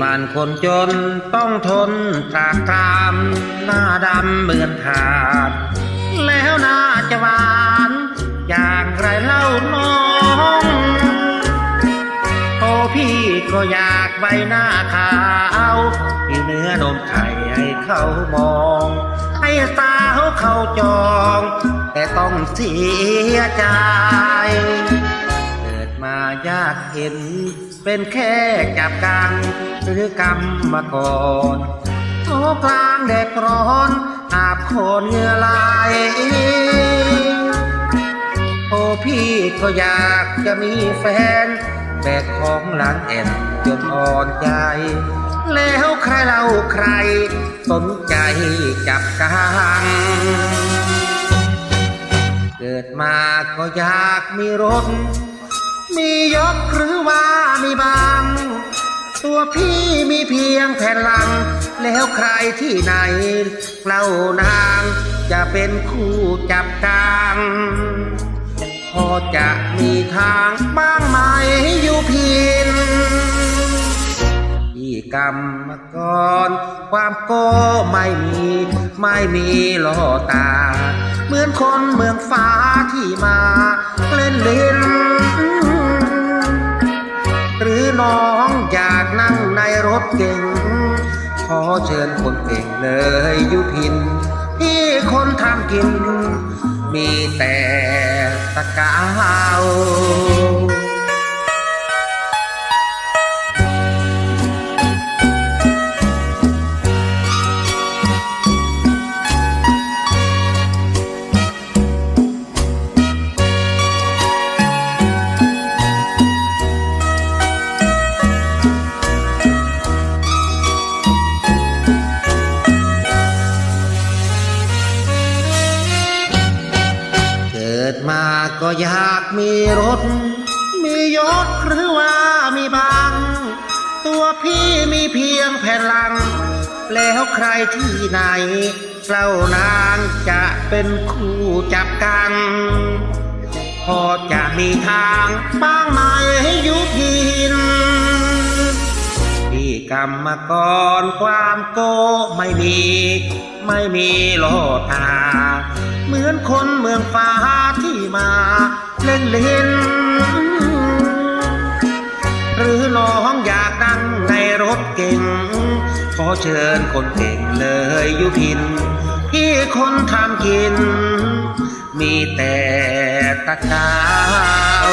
มันคนจนต้องทนตรากตรามหน้าดำเหมือนทานแล้วน่าจะหวาน อย่างไรเล่าน้องโอ้พี่ก็อยากใบหน้าขาวผิวเนื้อนมไข่ให้เขามองให้สาวเขาจอง แต่ต้องเสียใจ เกิดมายากเห็น เป็นแค่จับกังหรือกรรมมาก่อนโอ้กลางแดดร้อนอาบโคนเหงื่อไหลโอ้พี่ก็อยากจะมีแฟน แบกของหลานแอนจนอ่อนใจ แล้วใครเราใคร สนใจจับกังเกิดมาก็อยากมีรถ มียกหรือว่ามีบาง ตัวพี่มีเพียงแผ่นหลัง แล้วใครที่ไหนเล่านางจะเป็นคู่จับกลางพอจะมีทางบ้างไหมอยู่พินที่กรรมกรความโก้ไม่มีไม่มีหล่อตา เหมือนคนเมืองฟ้าที่มาเล่นล่นหรือน้องอยากนั่ง ถเก่ง ขอเชิญคนเก่งเลยยุพิน ที่คนทำกิน มีแต่ตะกาว มาก็อยากมีรถ มียศหรือว่ามีบาง ตัวพี่มีเพียงแผ่นหลัง แล้วใครที่ไหนเล่านางจะเป็นคู่จับกันพอจะมีทางบ้างไหมให้ยุพินที่กรรมกรความโกไม่มี ไม่มีโลตา เหมือนคนเมืองฟ้าที่มาเล่นเล่น หรือน้องอยากดังในรถเก่ง ขอเชิญคนเก่งเลยยุพิน ที่คนทำกิน มีแต่ตะกาว